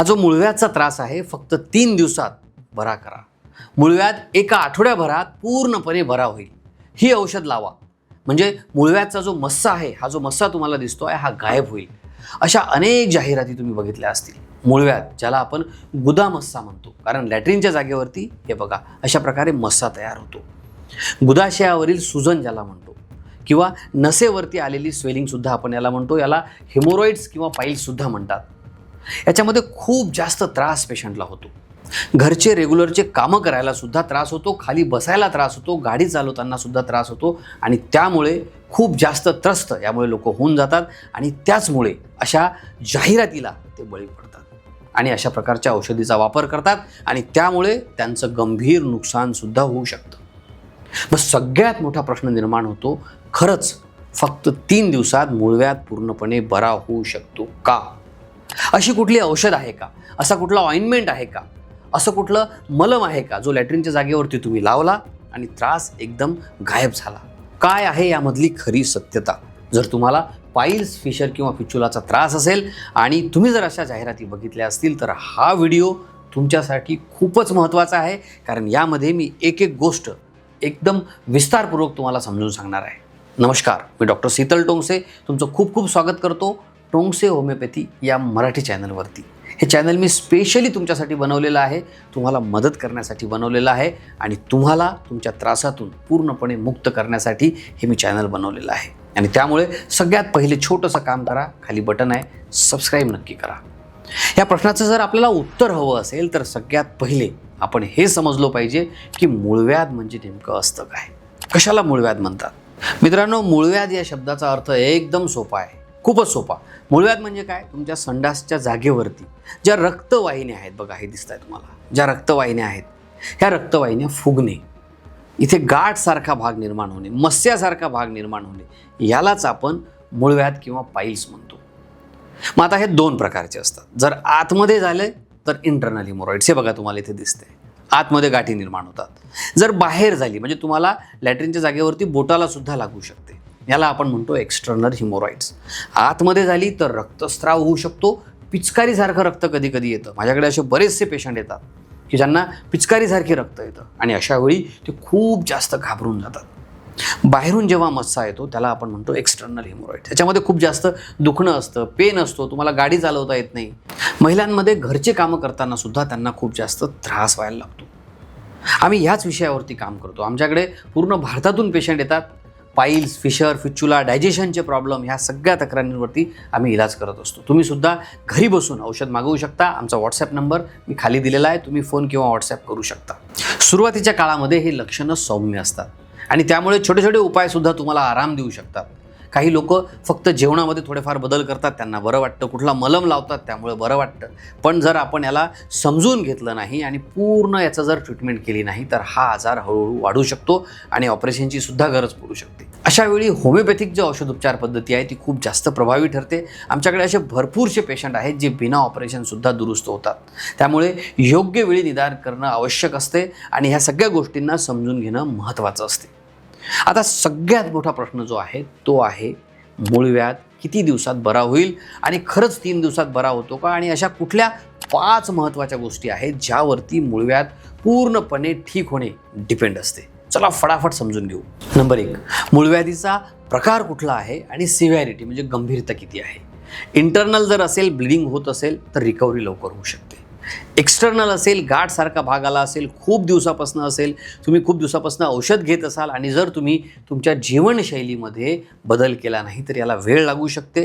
हा जो मुळव्याचा त्रास आहे फक्त तीन दिवसात बरा करा. मुळव्यात एका आठवड्याभरात पूर्णपणे बरा होईल. ही औषध लावा. म्हणजे मुळव्याचा जो मस्सा आहे हा जो मस्सा तुम्हाला दिसतो आहे हा गायब होईल. अशा अनेक जाहिराती तुम्ही बघितल्या असतील. मुळव्यात ज्याला आपण गुदा मस्सा म्हणतो. कारण लॅट्रिनच्या जागेवरती हे बघा अशा प्रकारे मस्सा तयार होतो. गुदाशयावरील सुजन ज्याला म्हणतो किंवा नसेवरती आलेली स्वेलिंगसुद्धा आपण याला म्हणतो. याला हिमोरॉइड्स किंवा पाईल्ससुद्धा म्हणतात. याच्यामध्ये खूप जास्त त्रास पेशंटला होतो. घरचे रेग्युलरचे कामं करायला सुद्धा त्रास होतो खाली बसायला त्रास होतो गाडी चालवताना सुद्धा त्रास होतो आणि त्यामुळे खूप जास्त त्रस्त यामुळे लोक होऊन जातात आणि त्याचमुळे अशा जाहिरातीला ते बळी पडतात आणि अशा प्रकारच्या औषधीचा वापर करतात आणि त्यामुळे त्यांचं गंभीर नुकसानसुद्धा होऊ शकतं. मग सगळ्यात मोठा प्रश्न निर्माण होतो खरंच फक्त तीन दिवसात मुळव्यात पूर्णपणे बरा होऊ शकतो का? अशी कुठली औषध आहे का? असा कुठला ऑइंटमेंट आहे का? असं कुठलं मलम आहे का जो लॅट्रिनच्या जागेवरती तुम्ही लावला आणि त्रास एकदम गायब झाला? काय आहे यामधली खरी सत्यता? जर तुम्हाला पाईल्स फिशर किंवा फिचुलाचा त्रास असेल आणि तुम्ही जर अशा जाहिराती बघितल्या असतील तर हा व्हिडिओ तुमच्यासाठी खूपच महत्त्वाचा आहे. कारण यामध्ये मी एक एक गोष्ट एकदम विस्तारपूर्वक तुम्हाला समजून सांगणार आहे. नमस्कार मी डॉक्टर शीतल टोंगसे तुमचं खूप खूप स्वागत करतो. टोंगसे होमिओपॅथी या मराठी चॅनलवरती. हे चॅनल मी स्पेशली तुमच्यासाठी बनवलेलं आहे. तुम्हाला मदत करण्यासाठी बनवलेलं आहे आणि तुम्हाला तुमच्या त्रासातून पूर्णपणे मुक्त करण्यासाठी हे मी चॅनल बनवलेलं आहे. आणि त्यामुळे सगळ्यात पहिले छोटंसं काम करा खाली बटन आहे सबस्क्राईब नक्की करा. या प्रश्नाचं जर आपल्याला उत्तर हवं असेल तर सगळ्यात पहिले आपण हे समजलो पाहिजे की मूळव्याध म्हणजे नेमकं असतं काय? कशाला मूळव्याध म्हणतात? मित्रांनो मूळव्याध या शब्दाचा अर्थ एकदम सोपा आहे. खूपच सोपा. मूळव्याध म्हणजे काय? तुमच्या संडासच्या जागेवरती ज्या रक्तवाहिन्या आहेत बघा हे दिसत आहे तुम्हाला. ज्या रक्तवाहिन्या आहेत ह्या रक्तवाहिन्या फुगणे. इथे गाठसारखा भाग निर्माण होणे मस्यासारखा भाग निर्माण होणे यालाच आपण मूळव्याध किंवा पाईल्स म्हणतो. मग आता हे दोन प्रकारचे असतात. जर आतमध्ये झाले तर इंटरनल हिमोरॉइड्स हे बघा तुम्हाला इथे दिसते आतमध्ये गाठी निर्माण होतात. जर बाहेर झाली म्हणजे तुम्हाला लॅट्रिनच्या जागेवरती बोटाला सुद्धा लागू शकते. याला आपण म्हणतो एक्स्टर्नल हिमोरॉइड्स आतमध्ये झाली तर रक्तस्राव होऊ शकतो. पिचकारीसारखं रक्त कधी कधी येतं. माझ्याकडे असे बरेचसे पेशंट येतात की ज्यांना पिचकारीसारखे रक्त येतं आणि अशावेळी ते खूप जास्त घाबरून जातात. बाहेरून जेव्हा मस्सा येतो त्याला आपण म्हणतो एक्स्टर्नल हिमोरॉइड त्याच्यामध्ये खूप जास्त दुखणं असतं पेन असतो तुम्हाला गाडी चालवता येत नाही. महिलांमध्ये घरचे कामं करताना सुद्धा त्यांना खूप जास्त त्रास व्हायला लागतो. आम्ही ह्याच विषयावरती काम करतो. आमच्याकडे पूर्ण भारतातून पेशंट येतात. पाईल्स फिशर फिच्युला डायजेशनचे प्रॉब्लेम ह्या सगळ्या तक्रारींवरती आम्ही इलाज करत असतो. तुम्ही सुद्धा घरी बसून औषध मागवू शकता. आमचा व्हॉट्सॲप नंबर मी खाली दिलेला आहे. तुम्ही फोन किंवा व्हॉट्सॲप करू शकता. सुरुवातीच्या काळामध्ये हे लक्षणं सौम्य असतात आणि त्यामुळे छोटे छोटे उपायसुद्धा तुम्हाला आराम देऊ शकतात. काही लोक फक्त जेवणामध्ये थोडेफार बदल करतात त्यांना बरं वाटतं. कुठला मलम लावतात त्यामुळे बरं वाटतं. पण जर आपण याला समजून घेतलं नाही आणि पूर्ण याचं जर ट्रीटमेंट केली नाही तर हा आजार हळूहळू वाढू शकतो आणि ऑपरेशनची सुद्धा गरज पडू शकते. अशा वेळी होमिओपॅथिक जी औषधोपचार पद्धती आहे ती खूप जास्त प्रभावी ठरते. आमच्याकडे असे भरपूरसे पेशंट आहेत जे बिना ऑपरेशनसुद्धा दुरुस्त होतात. त्यामुळे योग्य वेळी निदान करणं आवश्यक असते आणि ह्या सगळ्या गोष्टींना समजून घेणं महत्त्वाचं असते. आता सगळ्यात मोठा प्रश्न जो आहे तो आहे मूळव्याध. किती दिवसात बरा होईल आणि खरंच तीन दिवसात बरा होतो का? आणि अशा कुठल्या पाच महत्त्वाच्या गोष्टी आहेत ज्यावरती मूळव्याध पूर्णपणे ठीक होणे डिपेंड असते? चला फटाफट समजून घेऊ. नंबर एक मूळव्याधीचा प्रकार कुठला आहे आणि सिव्हॅरिटी म्हणजे गंभीरता किती आहे? इंटरनल जर असेल ब्लिडिंग होत असेल तर रिकव्हरी लवकर होऊ शकते. एक्सटर्नल असेल गाठसारखा भाग आला असेल खूप दिवसापासून असेल तुम्ही खूप दिवसापासून औषध घेत असाल आणि जर तुम्ही तुमच्या जीवनशैलीमध्ये बदल केला नाही तर याला वेळ लागू शकते.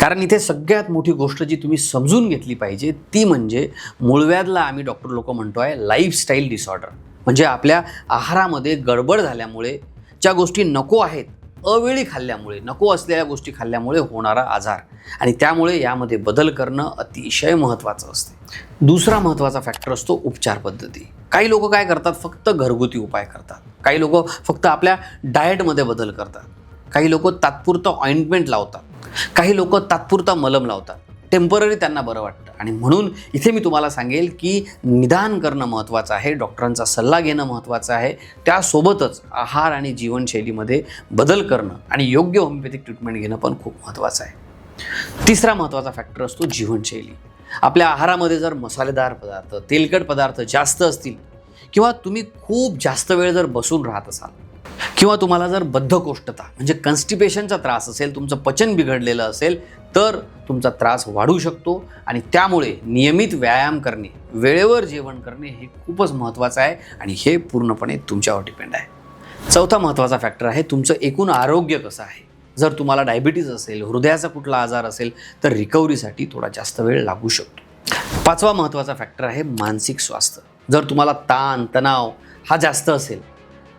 कारण इथे सगळ्यात मोठी गोष्ट जी तुम्ही समजून घेतली पाहिजे ती म्हणजे मूळव्याधला आम्ही डॉक्टर लोक म्हणतो आहे लाईफस्टाईल डिसऑर्डर म्हणजे आपल्या आहारामध्ये गडबड झाल्यामुळे ज्या गोष्टी नको आहेत अवेळी खाल्ल्यामुळे नको असलेल्या गोष्टी खाल्ल्यामुळे होणारा आजार. आणि त्यामुळे यामध्ये बदल करणं अतिशय महत्त्वाचं असते. दुसरा महत्त्वाचा फॅक्टर असतो उपचार पद्धती. काही लोक काय करतात? फक्त घरगुती उपाय करतात. काही लोक फक्त आपल्या डाएटमध्ये बदल करतात. काही लोक तात्पुरतं ऑइंटमेंट लावतात. काही लोक तात्पुरता मलम लावतात. टेंपररी त्यांना बरं वाटतं. आणि म्हणून इथे मी तुम्हाला सांगेल की निदान करणं महत्त्वाचं आहे डॉक्टरांचा सल्ला घेणं महत्त्वाचं आहे. त्यासोबतच आहार आणि जीवनशैलीमध्ये बदल करणं आणि योग्य होमिओपॅथिक ट्रीटमेंट घेणं पण खूप महत्त्वाचं आहे. तिसरा महत्त्वाचा फॅक्टर असतो जीवनशैली. आपल्या आहारामध्ये जर मसालेदार पदार्थ तेलकट पदार्थ जास्त असतील किंवा तुम्ही खूप जास्त वेळ जर बसून राहत असाल किंवा तुम्हाला जर बद्धकोष्ठता म्हणजे कन्स्टिपेशनचा त्रास असेल तुमचं पचन बिघडलेलं असेल तर तुमचा त्रास वाढू शकतो आणि त्यामुळे नियमित व्यायाम करणे वेळेवर जेवण करणे हे खूपच महत्त्वाचं आहे आणि हे पूर्णपणे तुमच्यावर डिपेंड आहे. चौथा महत्त्वाचा फॅक्टर आहे तुमचं एकूण आरोग्य कसं आहे? जर तुम्हाला डायबिटीज असेल हृदयाचा कुठला आजार असेल तर रिकव्हरीसाठी थोडा जास्त वेळ लागू शकतो. पाचवा महत्त्वाचा फॅक्टर आहे मानसिक स्वास्थ्य. जर तुम्हाला ताण तणाव हा जास्त असेल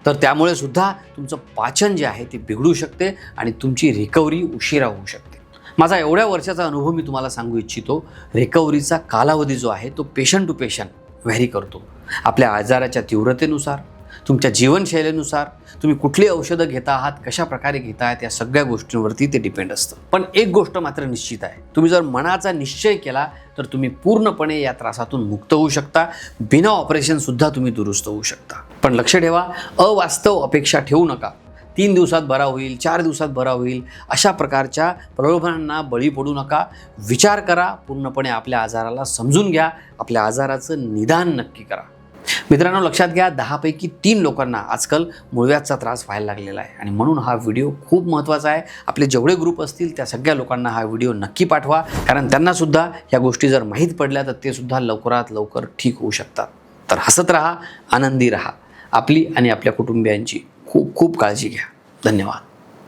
तर त्यामुळे सुद्धा तुमचं पाचन जे आहे ते बिघडू शकते आणि तुमची रिकव्हरी उशिरा होऊ शकते. माझा एवढ्या वर्षाचा अनुभव मी तुम्हाला सांगू इच्छितो. रिकव्हरीचा कालावधी जो आहे तो पेशंट टू पेशंट व्हॅरी करतो. आपल्या आजाराच्या तीव्रतेनुसार तुमच्या जीवनशैलीनुसार तुम्ही कुठली औषधं घेता आहात कशा प्रकारे घेता आहात या सगळ्या गोष्टींवरती ते डिपेंड असतं. पण एक गोष्ट मात्र निश्चित आहे. तुम्ही जर मनाचा निश्चय केला तर तुम्ही पूर्णपणे या त्रासातून मुक्त होऊ शकता. बिना ऑपरेशनसुद्धा तुम्ही दुरुस्त होऊ शकता. पण लक्ष ठेवा अवास्तव अपेक्षा ठेवू नका. तीन दिवसात बरा होईल चार दिवसात बरा होईल अशा प्रकारच्या प्रलोभनांना बळी पडू नका. विचार करा पूर्णपणे आपल्या आजाराला समजून घ्या. आपल्या आजाराचं निदान नक्की करा. मित्रांनो लक्षात घ्या दहापैकी तीन लोकांना आजकाल मुळव्याचा त्रास व्हायला लागलेला आहे. आणि म्हणून हा व्हिडिओ खूप महत्त्वाचा आहे. आपले जेवढे ग्रुप असतील त्या सगळ्या लोकांना हा व्हिडिओ नक्की पाठवा. कारण त्यांनासुद्धा ह्या गोष्टी जर माहीत पडल्या तर ते सुद्धा लवकरात लवकर ठीक होऊ शकतात. तर हसत राहा आनंदी राहा. आपली आणि आपल्या कुटुंबियांची खूप खूप काळजी घ्या. धन्यवाद.